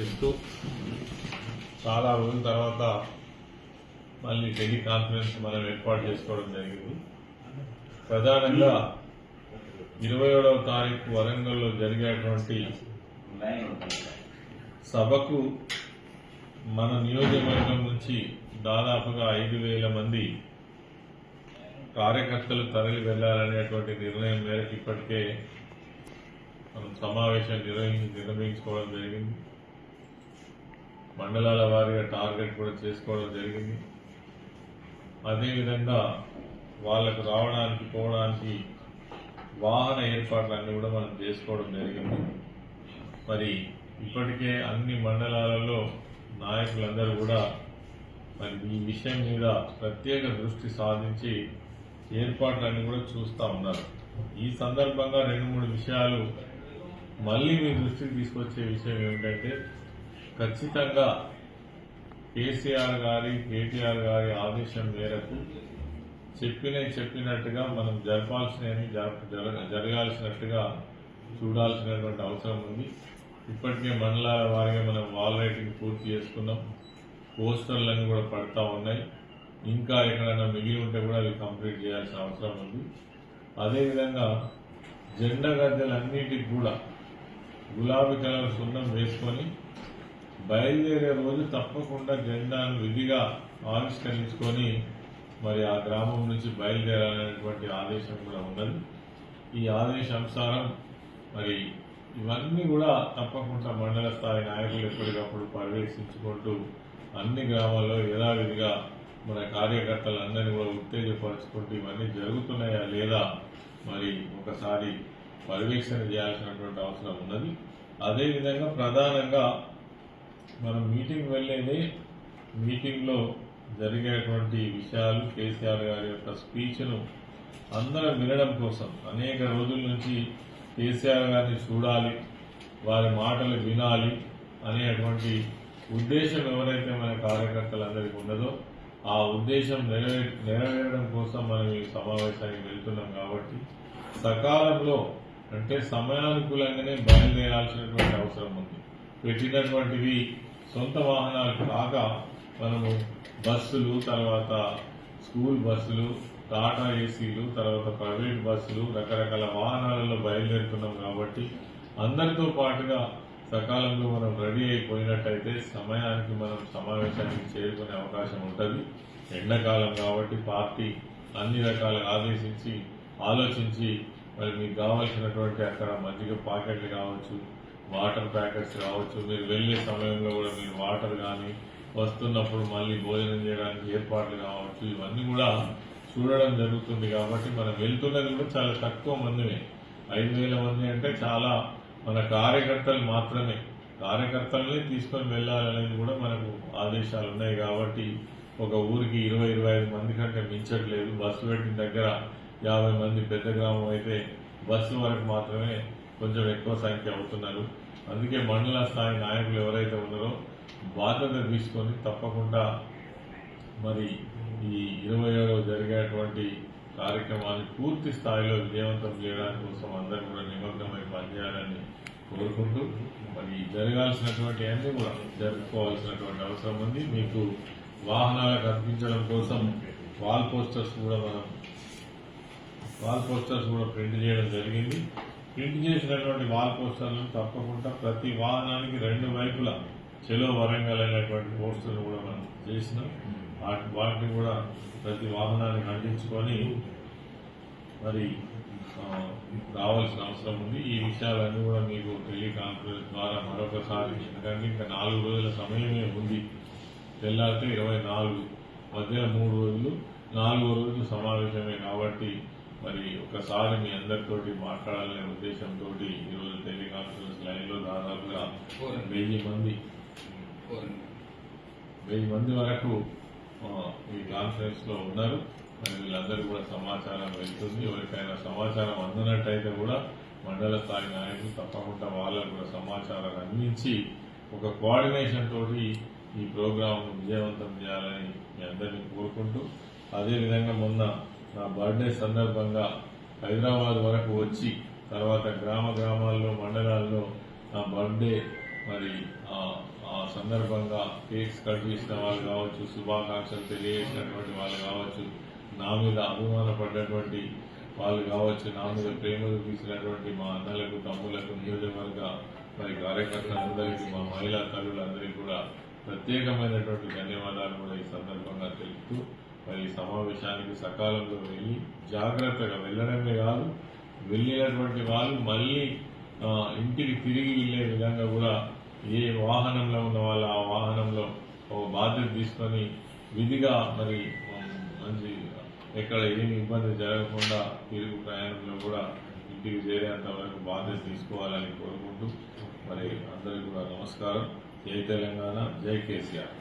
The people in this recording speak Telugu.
ఇస్తూ చాలా రోజుల తర్వాత మళ్ళీ టెలికాన్ఫరెన్స్ మనం ఏర్పాటు చేసుకోవడం జరిగింది. ప్రధానంగా ఇరవై ఏడవ తారీఖు వరంగల్లో జరిగేటువంటి సభకు మన నియోజకవర్గం నుంచి దాదాపుగా ఐదు వేల మంది కార్యకర్తలు తరలి వెళ్ళాలనేటువంటి నిర్ణయం మేరకు ఇప్పటికే మనం సమావేశం నిర్వహించి నిర్వహించుకోవడం జరిగింది. మండలాల వారీగా టార్గెట్ కూడా చేసుకోవడం జరిగింది. అదేవిధంగా వాళ్ళకు రావడానికి పోవడానికి వాహన ఏర్పాట్లన్నీ కూడా మనం చేసుకోవడం జరిగింది. మరి ఇప్పటికే అన్ని మండలాలలో నాయకులందరూ కూడా మరి ఈ విషయం మీద ప్రత్యేక దృష్టి సాధించి ఏర్పాట్లన్నీ కూడా చూస్తూ ఉన్నారు. ఈ సందర్భంగా రెండు మూడు విషయాలు మళ్ళీ మీ దృష్టికి తీసుకొచ్చే విషయం ఏమిటంటే ఖచ్చితంగా కేసీఆర్ గారి కేటీఆర్ గారి ఆదేశం మేరకు చెప్పిన చెప్పినట్టుగా మనం జరపాల్సినవి జరగ- జరగాల్సినట్టుగా చూడాల్సినటువంటి అవసరం ఉంది. ఇప్పటికే మండలాల వారిగా మనం వాల్ రైటింగ్ పూర్తి చేసుకున్నాం. పోస్టర్లన్నీ కూడా పడతా ఉన్నాయి. ఇంకా ఎక్కడైనా మిగిలి ఉంటే కూడా అవి కంప్లీట్ చేయాల్సిన అవసరం ఉంది. అదేవిధంగా జెండా గద్దెలన్నిటికి కూడా గులాబీ కలర్ సున్నం వేసుకొని బయలుదేరే రోజు తప్పకుండా జెండాను విధిగా ఆవిష్కరించుకొని మరి ఆ గ్రామం నుంచి బయలుదేరాలనేటువంటి ఆదేశం కూడా ఉన్నది. ఈ ఆదేశానుసారం మరి ఇవన్నీ కూడా తప్పకుండా మండల స్థాయి నాయకులు ఎప్పటికప్పుడు పర్యవేక్షించుకుంటూ అన్ని గ్రామాల్లో యథావిధిగా మన కార్యకర్తలందరినీ కూడా ఉత్తేజపరుచుకుంటూ ఇవన్నీ జరుగుతున్నాయా లేదా మరి ఒకసారి పర్యవేక్షణ చేయాల్సినటువంటి అవసరం ఉన్నది. అదేవిధంగా ప్రధానంగా మనం మీటింగ్ వెళ్ళేది మీటింగ్లో జరిగేటువంటి విషయాలు కేసీఆర్ గారి యొక్క స్పీచ్ను అందరూ వినడం కోసం అనేక రోజుల నుంచి కేసీఆర్ గారిని చూడాలి వారి మాటలు వినాలి అనేటువంటి ఉద్దేశం ఎవరైతే మన కార్యకర్తలందరికీ ఉన్నదో ఆ ఉద్దేశం నెరవే నెరవేరడం కోసం మనం ఈ సమావేశానికి వెళ్తున్నాం కాబట్టి సకాలంలో అంటే సమయానుకూలంగానే బయలుదేరాల్సినటువంటి అవసరం ఉంది. పెట్టినటువంటివి సొంత వాహనాలు కాక మనము బస్సులు తర్వాత స్కూల్ బస్సులు టాటా ఏసీలు తర్వాత ప్రైవేట్ బస్సులు రకరకాల వాహనాలలో బయలుదేరుతున్నాం కాబట్టి అందరితో పాటుగా సకాలంలో మనం రెడీ అయిపోయినట్టయితే సమయానికి మనం సమావేశానికి చేరుకునే అవకాశం ఉంటుంది. ఎండాకాలం కాబట్టి పార్టీ అన్ని రకాలుగా ఆదేశించి ఆలోచించి మరి మీకు కావాల్సినటువంటి అక్కడ మజ్జిగ పాకెట్లు కావచ్చు వాటర్ ప్యాకెట్స్ కావచ్చు మీరు వెళ్ళే సమయంలో కూడా మీరు వాటర్ కానీ వస్తున్నప్పుడు మళ్ళీ భోజనం చేయడానికి ఏర్పాట్లు కావచ్చు. ఇవన్నీ కూడా చూడడం జరుగుతుంది కాబట్టి మనం వెళ్తున్నది కూడా చాలా తక్కువ మందిమే ఐదు వేల మంది అంటే చాలా మన కార్యకర్తలు మాత్రమే. కార్యకర్తలనే తీసుకొని వెళ్ళాలనేది కూడా మనకు ఆదేశాలు ఉన్నాయి కాబట్టి ఒక ఊరికి ఇరవై ఇరవై ఐదు మంది కంటే మించట్లేదు. బస్సు పెట్టిన దగ్గర యాభై మంది పెద్ద గ్రామం అయితే బస్సు వరకు మాత్రమే కొంచెం ఎక్కువ సంఖ్య అవుతున్నారు. అందుకే మండల స్థాయి నాయకులు ఎవరైతే ఉన్నారో బాధ్యత తీసుకొని తప్పకుండా మరి ఈ ఇరవై ఏడవ జరిగేటువంటి కార్యక్రమాన్ని పూర్తి స్థాయిలో విజయవంతం చేయడానికి కోసం అందరూ కూడా నిమగ్నమై పనిచేయాలని కోరుకుంటూ మరి జరగాల్సినటువంటి అన్ని కూడా జరుపుకోవాల్సినటువంటి అవసరం ఉంది. మీకు వాహనాలకు అర్పించడం కోసం వాల్ పోస్టర్స్ కూడా మనం వాల్ పోస్టర్స్ కూడా ప్రింట్ చేయడం జరిగింది. ప్రింట్ చేసినటువంటి వాల్ పోస్టర్లను తప్పకుండా ప్రతి వాహనానికి రెండు వైపుల చెలో వరంగల్ అనేటువంటి పోస్టర్లు కూడా మనం చేసినాం. వాటి వాటిని కూడా ప్రతి వాహనానికి అందించుకొని మరి రావాల్సిన అవసరం ఉంది. ఈ విషయాలన్నీ కూడా మీకు టెలికాన్ఫరెన్స్ ద్వారా మరొకసారి ఎందుకంటే ఇంకా నాలుగు రోజుల సమయమే ఉంది. తెల్లారితే ఇరవై నాలుగు మధ్యలో మూడు రోజులు నాలుగో రోజు సమావేశమే కాబట్టి మరి ఒకసారి మీ అందరితోటి మాట్లాడాలనే ఉద్దేశంతో ఈరోజు టెలికాన్ఫరెన్స్ లైన్లో దాదాపుగా వెయ్యి మంది. వెయ్యి మంది వరకు ఈ కాన్ఫరెన్స్లో ఉన్నారు. మరి వీళ్ళందరూ కూడా సమాచారం వెళ్తుంది. ఎవరికైనా సమాచారం అందనట్టయితే కూడా మండల స్థాయి నాయకులు తప్పకుండా వాళ్ళకు కూడా సమాచారం అందించి ఒక కోఆర్డినేషన్ తోటి ఈ ప్రోగ్రామ్ విజయవంతం చేయాలని మీ అందరినీ కోరుకుంటూ అదేవిధంగా మొన్న నా బర్త్డే సందర్భంగా హైదరాబాద్ వరకు వచ్చి తర్వాత గ్రామ గ్రామాల్లో మండలాల్లో నా బర్త్డే మరి ఆ- సందర్భంగా కేక్స్ కట్ చేసిన వాళ్ళు కావచ్చు శుభాకాంక్షలు తెలియజేసినటువంటి వాళ్ళు కావచ్చు నా మీద అభిమానపడ్డటువంటి వాళ్ళు కావచ్చు నా మీద ప్రేమ చూపించినటువంటి మా అన్నలకు తమ్ములకు నియోజకవర్గ మరి కార్యకర్తలందరికీ మా మహిళా తల్లులందరికీ కూడా ప్రత్యేకమైనటువంటి ధన్యవాదాలు కూడా ఈ సందర్భంగా తెలుపుతూ మరి సమావేశానికి సకాలంలో వెళ్ళి జాగ్రత్తగా వెళ్ళడమే కాదు వెళ్ళినటువంటి వాళ్ళు మళ్ళీ ఇంటికి తిరిగి వెళ్ళే విధంగా కూడా ఏ వాహనంలో ఉన్న వాళ్ళు ఆ వాహనంలో ఒక బాధ్యత తీసుకొని విధిగా మరి మంచి ఎక్కడ ఏమి ఇబ్బంది జరగకుండా తిరుగు ప్రయాణంలో కూడా ఇంటికి చేరేంత వరకు బాధ్యత తీసుకోవాలని కోరుకుంటూ మరి అందరికీ కూడా నమస్కారం. జై తెలంగాణ జై కేసీఆర్.